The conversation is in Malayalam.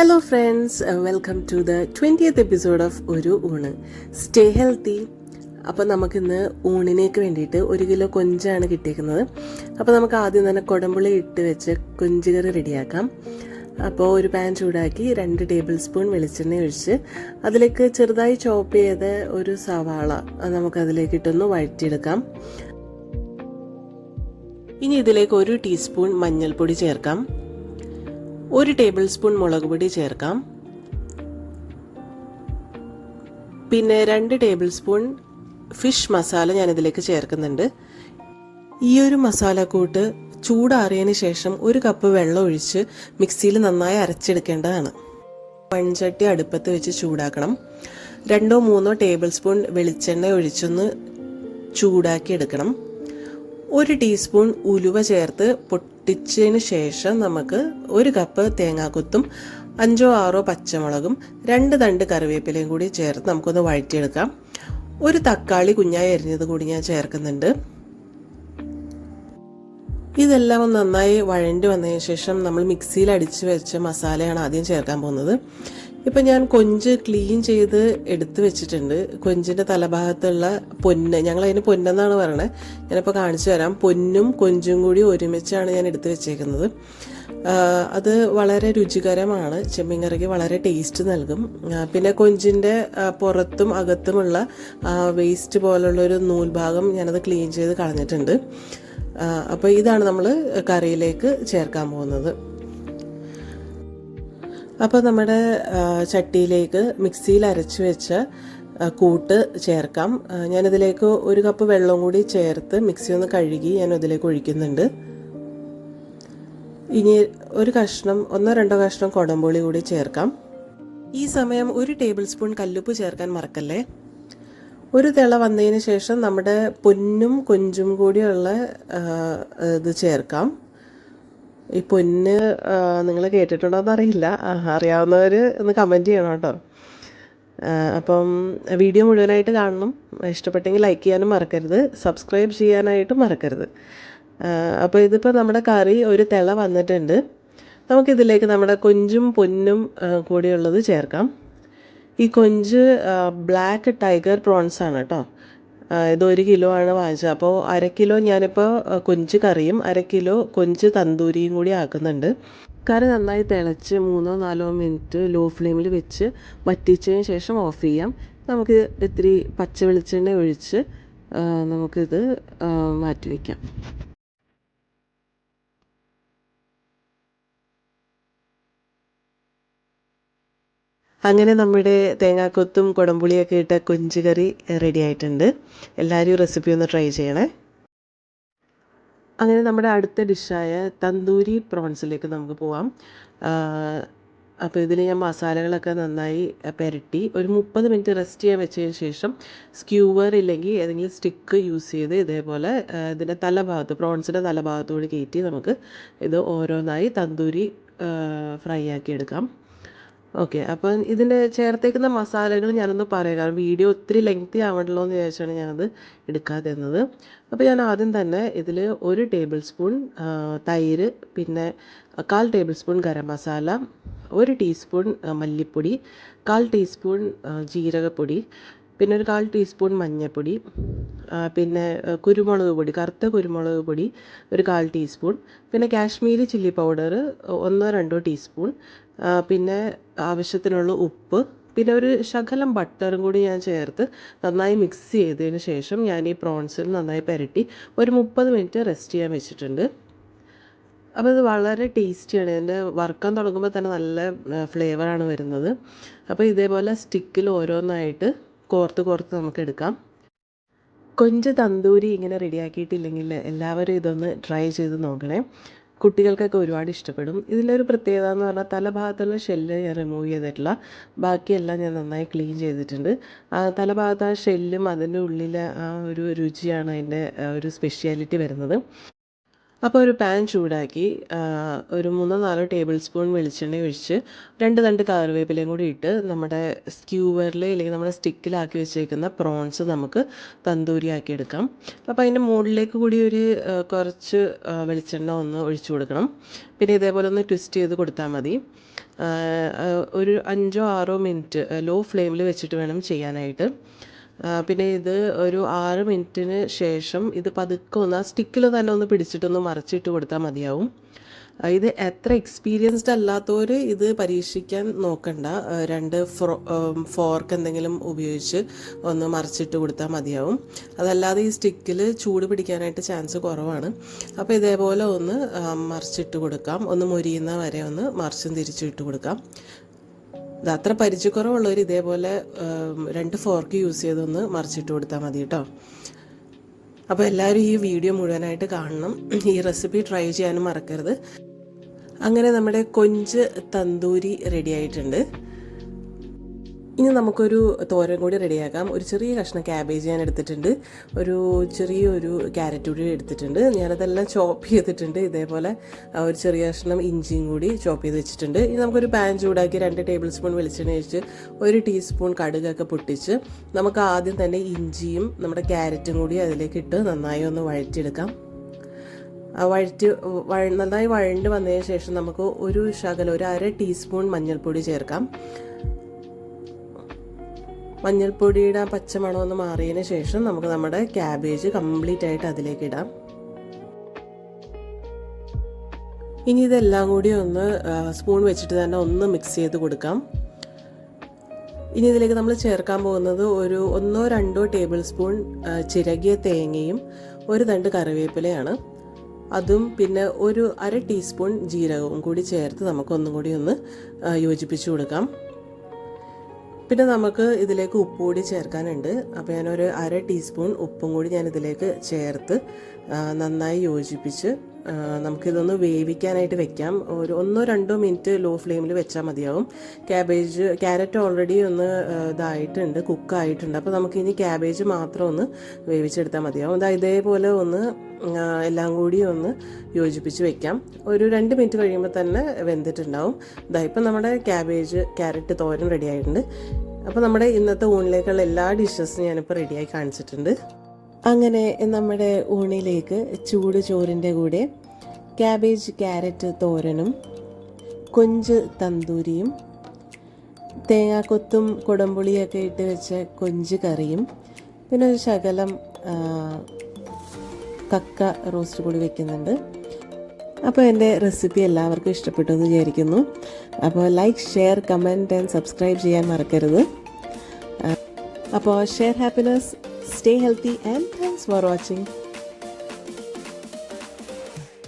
Hello friends welcome to the twentieth episode of ഒരു ഊണ്. സ്റ്റേ ഹെൽത്തി അപ്പോൾ നമുക്കിന്ന് ഊണിനേക്ക് വേണ്ടിയിട്ട് ഒരു കിലോ കൊഞ്ചാണ് കിട്ടിയിരിക്കുന്നത്. അപ്പോൾ നമുക്ക് ആദ്യം തന്നെ കുടമ്പുളി ഇട്ട് വെച്ച് കൊഞ്ച് കറി റെഡിയാക്കാം. അപ്പോൾ ഒരു പാൻ ചൂടാക്കി രണ്ട് ടേബിൾ സ്പൂൺ വെളിച്ചെണ്ണ ഒഴിച്ച് അതിലേക്ക് ചെറുതായി ചോപ്പ് ചെയ്ത ഒരു സവാള നമുക്കതിലേക്ക് ഇട്ടൊന്ന് വഴറ്റിയെടുക്കാം. ഇനി ഇതിലേക്ക് ഒരു ടീസ്പൂൺ മഞ്ഞൾപ്പൊടി ചേർക്കാം. ഒരു ടേബിൾ സ്പൂൺ മുളക് പൊടി ചേർക്കാം. പിന്നെ രണ്ട് ടേബിൾ സ്പൂൺ ഫിഷ് മസാല ഞാനിതിലേക്ക് ചേർക്കുന്നുണ്ട്. ഈ ഒരു മസാലക്കൂട്ട് ചൂടാറിയതിന് ശേഷം ഒരു കപ്പ് വെള്ളം ഒഴിച്ച് മിക്സിയിൽ നന്നായി അരച്ചെടുക്കേണ്ടതാണ്. മൺചട്ടി അടുപ്പത്ത് വെച്ച് ചൂടാക്കണം. രണ്ടോ മൂന്നോ ടേബിൾ സ്പൂൺ വെളിച്ചെണ്ണ ഒഴിച്ചൊന്ന് ചൂടാക്കി എടുക്കണം ഒരു ടീസ്പൂൺ ഉലുവ ചേർത്ത് പൊട്ടിച്ചതിന് ശേഷം നമുക്ക് ഒരു കപ്പ് തേങ്ങാക്കൊത്തും അഞ്ചോ ആറോ പച്ചമുളകും രണ്ട് തണ്ട് കറിവേപ്പിലയും കൂടി ചേർത്ത് നമുക്കൊന്ന് വഴറ്റിയെടുക്കാം. ഒരു തക്കാളി കുഞ്ഞായി അരിഞ്ഞത് കൂടി ഞാൻ ചേർക്കുന്നുണ്ട്. ഇതെല്ലാം നന്നായി വഴണ്ടി വന്നതിന് ശേഷം നമ്മൾ മിക്സിയിൽ അടിച്ച് വെച്ച മസാലയാണ് ആദ്യം ചേർക്കാൻ പോകുന്നത്. ഇപ്പം ഞാൻ കൊഞ്ച് ക്ലീൻ ചെയ്ത് എടുത്തു വെച്ചിട്ടുണ്ട്. കൊഞ്ചിന്റെ തലഭാഗത്തുള്ള പൊന്ന്. ഞങ്ങൾ അതിന് പൊന്നെന്നാണ് പറയണത് ഞാനിപ്പോൾ കാണിച്ചു തരാം. പൊന്നും കൊഞ്ചും കൂടി ഒരുമിച്ചാണ് ഞാൻ എടുത്തു വെച്ചേക്കുന്നത്. അത് വളരെ രുചികരമാണ്. ചെമ്മീൻ കറിക്ക് വളരെ ടേസ്റ്റ് നൽകും. പിന്നെ കൊഞ്ചിന്റെ പുറത്തും അകത്തുമുള്ള വേസ്റ്റ് പോലുള്ളൊരു നൂൽഭാഗം ഞാനത് ക്ലീൻ ചെയ്ത് കളഞ്ഞിട്ടുണ്ട്. അപ്പോൾ ഇതാണ് നമ്മൾ കറിയിലേക്ക് ചേർക്കാൻ പോകുന്നത്. അപ്പോൾ നമ്മുടെ ചട്ടിയിലേക്ക് മിക്സിയിൽ അരച്ച് വെച്ച കൂട്ട് ചേർക്കാം. ഞാനതിലേക്ക് ഒരു കപ്പ് വെള്ളം കൂടി ചേർത്ത് മിക്സി ഒന്ന് കഴുകി ഞാൻ അതിലേക്ക് ഒഴിക്കുന്നുണ്ട്. ഇനി ഒരു കഷ്ണം ഒന്നോ രണ്ടോ കഷ്ണം കുടംപുളി കൂടി ചേർക്കാം. ഈ സമയം ഒരു ടേബിൾ സ്പൂൺ കല്ലുപ്പ് ചേർക്കാൻ മറക്കല്ലേ? ഒരു തിള വന്നതിന് ശേഷം നമ്മുടെ പൊന്നും കൊഞ്ചും കൂടിയുള്ള ഇത് ചേർക്കാം. ഈ പൊന്ന് നിങ്ങൾ കേട്ടിട്ടുണ്ടോ എന്നറിയില്ല അറിയാവുന്നവർ ഒന്ന് കമന്റ് ചെയ്യണം കേട്ടോ. അപ്പം വീഡിയോ മുഴുവനായിട്ട് കാണണം. ഇഷ്ടപ്പെട്ടെങ്കിൽ ലൈക്ക് ചെയ്യാനും മറക്കരുത്. സബ്സ്ക്രൈബ് ചെയ്യാനായിട്ട് മറക്കരുത്. അപ്പോൾ ഇതിപ്പോൾ നമ്മുടെ കറി ഒരു തിള വന്നിട്ടുണ്ട്. നമുക്കിതിലേക്ക് നമ്മുടെ കൊഞ്ചും പൊന്നും കൂടിയുള്ളത് ചേർക്കാം. ഈ കൊഞ്ച് ബ്ലാക്ക് ടൈഗർ പ്രോൺസ് ആണ് കേട്ടോ. ഇത് ഒരു കിലോ ആണ് വാങ്ങിച്ചത്. അപ്പോൾ അര കിലോ ഞാനിപ്പോൾ കൊഞ്ച് കറിയും അര കിലോ കൊഞ്ച് തന്തൂരിയും കൂടി ആക്കുന്നുണ്ട്. കറി നന്നായി തിളച്ച് മൂന്നോ നാലോ മിനിറ്റ് ലോ ഫ്ലെയിമിൽ വെച്ച് വറ്റിച്ചതിന് ശേഷം ഓഫ് ചെയ്യാം. നമുക്ക് ഇത്തിരി പച്ച വെളിച്ചെണ്ണ ഒഴിച്ച് നമുക്കിത് മാറ്റി വയ്ക്കാം അങ്ങനെ നമ്മുടെ തേങ്ങാക്കൊത്തും കുടംപുളിയൊക്കെ ഇട്ട കൊഞ്ച് കറി റെഡി ആയിട്ടുണ്ട് എല്ലാവരും റെസിപ്പി ഒന്ന് ട്രൈ ചെയ്യണേ. അങ്ങനെ നമ്മുടെ അടുത്ത ഡിഷായ തന്തൂരി പ്രോൺസിലേക്ക് നമുക്ക് പോവാം. അപ്പോൾ ഇതിൽ ഞാൻ മസാലകളൊക്കെ നന്നായി പുരട്ടി. ഒരു മുപ്പത് മിനിറ്റ് റെസ്റ്റ് ചെയ്യാൻ വെച്ചതിന് ശേഷം സ്ക്യൂവർ ഇല്ലെങ്കിൽ ഏതെങ്കിലും സ്റ്റിക്ക് യൂസ് ചെയ്ത് ഇതേപോലെ ഇതിന്റെ തലഭാഗത്ത് പ്രോൺസിന്റെ തലഭാഗത്തോട് കയറ്റി നമുക്ക് ഇത് ഓരോന്നായി തന്തൂരി ഫ്രൈ ആക്കി എടുക്കാം. ഓക്കെ അപ്പം ഇതിന്റെ ചേർത്തേക്കുന്ന മസാലകൾ ഞാനൊന്ന് പറയാം. കാരണം വീഡിയോ ഒത്തിരി ലെങ്തി ആവണല്ലോ എന്ന് വിചാരിച്ചാണ് ഞാനത് എടുക്കാതിരുന്നത് അപ്പോൾ ഞാൻ ആദ്യം തന്നെ ഇതിൽ ഒരു ടേബിൾ സ്പൂൺ തൈര് പിന്നെ കാൽ ടേബിൾ സ്പൂൺ ഗരം മസാല ഒരു ടീസ്പൂൺ മല്ലിപ്പൊടി കാൽ ടീസ്പൂൺ ജീരകപ്പൊടി പിന്നെ ഒരു കാൽ ടീസ്പൂൺ മഞ്ഞൾപ്പൊടി പിന്നെ കുരുമുളക് പൊടി കറുത്ത കുരുമുളക് പൊടി ഒരു കാൽ ടീസ്പൂൺ പിന്നെ കാശ്മീരി ചില്ലി പൗഡർ ഒന്നോ രണ്ടോ ടീസ്പൂൺ പിന്നെ ആവശ്യത്തിനുള്ള ഉപ്പ് പിന്നെ ഒരു ശകലം ബട്ടറും കൂടി ഞാൻ ചേർത്ത് നന്നായി മിക്സ് ചെയ്തതിന് ശേഷം ഞാൻ ഈ പ്രോൺസിൽ നന്നായി പുരട്ടി ഒരു മുപ്പത് മിനിറ്റ് റെസ്റ്റ് ചെയ്യാൻ വെച്ചിട്ടുണ്ട്. അപ്പോൾ ഇത് വളരെ ടേസ്റ്റിയാണ്. ഇതിന്റെ വറുക്കാൻ തുടങ്ങുമ്പോൾ തന്നെ നല്ല ഫ്ലേവറാണ് വരുന്നത്. അപ്പോൾ ഇതേപോലെ സ്റ്റിക്കിൽ ഓരോന്നായിട്ട് കോർത്ത് കോർത്ത് നമുക്ക് എടുക്കാം. കൊഞ്ച് തന്തൂരി ഇങ്ങനെ റെഡിയാക്കിയിട്ടില്ലെങ്കിൽ എല്ലാവരും ഇതൊന്ന് ട്രൈ ചെയ്ത് നോക്കണേ. കുട്ടികൾക്കൊക്കെ ഒരുപാട് ഇഷ്ടപ്പെടും. ഇതിലൊരു പ്രത്യേകത എന്ന് പറഞ്ഞാൽ തലഭാഗത്തുള്ള ഷെല്ല് ഞാൻ റിമൂവ് ചെയ്തിട്ടില്ല. ബാക്കിയെല്ലാം ഞാൻ നന്നായി ക്ലീൻ ചെയ്തിട്ടുണ്ട്. തലഭാഗത്ത് ആ ഷെല്ലും അതിന്റെ ഉള്ളിലെ ആ ഒരു രുചിയാണ് അതിന്റെ ഒരു സ്പെഷ്യാലിറ്റി വരുന്നത്. അപ്പോൾ ഒരു പാൻ ചൂടാക്കി ഒരു മൂന്നോ നാലോ ടേബിൾ സ്പൂൺ വെളിച്ചെണ്ണ ഒഴിച്ച് രണ്ട് തണ്ട് കറിവേപ്പിലയും കൂടി ഇട്ട് നമ്മുടെ സ്ക്യൂവറിൽ അല്ലെങ്കിൽ നമ്മുടെ സ്റ്റിക്കിലാക്കി വെച്ചേക്കുന്ന പ്രോൺസ് നമുക്ക് തന്തൂരിയാക്കി എടുക്കാം. അപ്പോൾ അതിന്റെ മുകളിലേക്ക് കൂടി ഒരു കുറച്ച് വെളിച്ചെണ്ണ ഒന്ന് ഒഴിച്ചു കൊടുക്കണം. പിന്നെ ഇതേപോലെ ഒന്ന് ട്വിസ്റ്റ് ചെയ്ത് കൊടുത്താൽ മതി. ഒരു അഞ്ചോ ആറോ മിനിറ്റ് ലോ ഫ്ലെയിമിൽ വെച്ചിട്ട് വേണം ചെയ്യാനായിട്ട്. പിന്നെ ഇത് ഒരു ആറ് മിനിറ്റിന് ശേഷം ഇത് പതുക്കെ ഒന്ന് ആ സ്റ്റിക്കിൽ തന്നെ ഒന്ന് പിടിച്ചിട്ടൊന്ന് മറിച്ചിട്ട് കൊടുത്താൽ മതിയാവും. ഇത് എത്ര എക്സ്പീരിയൻസ്ഡ് അല്ലാത്തവർ ഇത് പരീക്ഷിക്കാൻ നോക്കണ്ട. രണ്ട് ഫ്രോ ഫോർക്ക് എന്തെങ്കിലും ഉപയോഗിച്ച് ഒന്ന് മറിച്ചിട്ട് കൊടുത്താൽ മതിയാവും. അതല്ലാതെ ഈ സ്റ്റിക്കിൽ ചൂട് പിടിക്കാനായിട്ട് ചാൻസ് കുറവാണ്. അപ്പോൾ ഇതേപോലെ ഒന്ന് മറിച്ചിട്ട് കൊടുക്കാം. ഒന്ന് മുരിയുന്ന വരെ ഒന്ന് മറിച്ചും തിരിച്ചും ഇട്ട് കൊടുക്കാം. ഇത് അത്ര പരിചയക്കുറവുള്ളവർ ഇതേപോലെ രണ്ട് ഫോർക്ക് യൂസ് ചെയ്തൊന്ന് മറിച്ചിട്ട് കൊടുത്താൽ മതി കേട്ടോ അപ്പോൾ എല്ലാവരും ഈ വീഡിയോ മുഴുവനായിട്ട് കാണണം. ഈ റെസിപ്പി ട്രൈ ചെയ്യാനും മറക്കരുത്. അങ്ങനെ നമ്മുടെ കൊഞ്ച് തന്തൂരി റെഡി ആയിട്ടുണ്ട്. ഇനി നമുക്കൊരു തോരൻ കൂടി റെഡിയാക്കാം. ഒരു ചെറിയ കഷ്ണം ക്യാബേജ് ഞാൻ എടുത്തിട്ടുണ്ട്. ഒരു ചെറിയൊരു ക്യാരറ്റ് കൂടി എടുത്തിട്ടുണ്ട്. ഞാനതെല്ലാം ചോപ്പ് ചെയ്തിട്ടുണ്ട്. ഇതേപോലെ ഒരു ചെറിയ കഷ്ണം ഇഞ്ചിയും കൂടി ചോപ്പ് ചെയ്ത് വെച്ചിട്ടുണ്ട്. ഇനി നമുക്കൊരു പാൻ ചൂടാക്കി രണ്ട് ടേബിൾ സ്പൂൺ വെളിച്ചെണ്ണ ഒഴിച്ച് ഒരു ടീസ്പൂൺ കടുകൊക്കെ പൊട്ടിച്ച് നമുക്ക് ആദ്യം തന്നെ ഇഞ്ചിയും നമ്മുടെ ക്യാരറ്റും കൂടി അതിലേക്ക് ഇട്ട് നന്നായി ഒന്ന് വഴറ്റിയെടുക്കാം. വഴറ്റി വഴ നന്നായി വഴണ്ട് വന്നതിന് ശേഷം നമുക്ക് ഒരു ശകലം ഒരു അര ടീസ്പൂൺ മഞ്ഞൾപ്പൊടി ചേർക്കാം. മഞ്ഞൾപ്പൊടിയുടെ ആ പച്ചമണം ഒന്ന് മാറിയതിന് ശേഷം നമുക്ക് നമ്മുടെ ക്യാബേജ് കംപ്ലീറ്റ് ആയിട്ട് അതിലേക്ക് ഇടാം. ഇനി ഇതെല്ലാം കൂടി ഒന്ന് സ്പൂൺ വെച്ചിട്ട് തന്നെ ഒന്ന് മിക്സ് ചെയ്ത് കൊടുക്കാം. ഇനി ഇതിലേക്ക് നമ്മൾ ചേർക്കാൻ പോകുന്നത് ഒരു ഒന്നോ രണ്ടോ ടേബിൾ സ്പൂൺ ചിരകിയ തേങ്ങയും ഒരു തണ്ട് കറിവേപ്പിലയാണ്. അതും പിന്നെ ഒരു അര ടീസ്പൂൺ ജീരകവും കൂടി ചേർത്ത് നമുക്കൊന്നും കൂടി ഒന്ന് യോജിപ്പിച്ചു കൊടുക്കാം. പിന്നെ നമുക്ക് ഇതിലേക്ക് ഉപ്പ് കൂടി ചേർക്കാനുണ്ട്. അപ്പോൾ ഞാനൊരു അര ടീസ്പൂൺ ഉപ്പും കൂടി ഞാൻ ഇതിലേക്ക് ചേർത്ത് നന്നായി യോജിപ്പിച്ച് നമുക്കിതൊന്ന് വേവിക്കാനായിട്ട് വെക്കാം. ഒരു ഒന്നോ രണ്ടോ മിനിറ്റ് ലോ ഫ്ലെയിമിൽ വെച്ചാൽ മതിയാവും. ക്യാബേജ് ക്യാരറ്റ് ഓൾറെഡി ഒന്ന് ഇതായിട്ടുണ്ട് കുക്കായിട്ടുണ്ട്. അപ്പോൾ നമുക്കിനി ക്യാബേജ് മാത്രം ഒന്ന് വേവിച്ചെടുത്താൽ മതിയാവും. ഇതാ ഇതേപോലെ ഒന്ന് എല്ലാം കൂടി ഒന്ന് യോജിപ്പിച്ച് വെക്കാം. ഒരു രണ്ട് മിനിറ്റ് കഴിയുമ്പോൾ തന്നെ വെന്തിട്ടുണ്ടാവും. ഇതാ ഇപ്പം നമ്മുടെ ക്യാബേജ് ക്യാരറ്റ് തോരൻ റെഡി ആയിട്ടുണ്ട്. അപ്പോൾ നമ്മുടെ ഇന്നത്തെ ഊണിലേക്കുള്ള എല്ലാ ഡിഷസും ഞാനിപ്പോൾ റെഡിയായി കാണിച്ചിട്ടുണ്ട്. അങ്ങനെ നമ്മുടെ ഊണിലേക്ക് ചൂട് ചോറിന്റെ കൂടെ ക്യാബേജ് ക്യാരറ്റ് തോരനും കൊഞ്ച് തന്തൂരിയും തേങ്ങാക്കൊത്തും കുടംപുളിയൊക്കെ ഇട്ട് വെച്ച കൊഞ്ച് കറിയും പിന്നെ ഒരു ശകലം കക്ക റോസ്റ്റ് കൂടി വെക്കുന്നുണ്ട്. അപ്പോൾ എന്റെ റെസിപ്പി എല്ലാവർക്കും ഇഷ്ടപ്പെട്ടു എന്ന് വിചാരിക്കുന്നു. അപ്പോൾ like share comment and subscribe ചെയ്യാൻ മറക്കരുത്. അപ്പോൾ share happiness stay healthy and thanks for watching.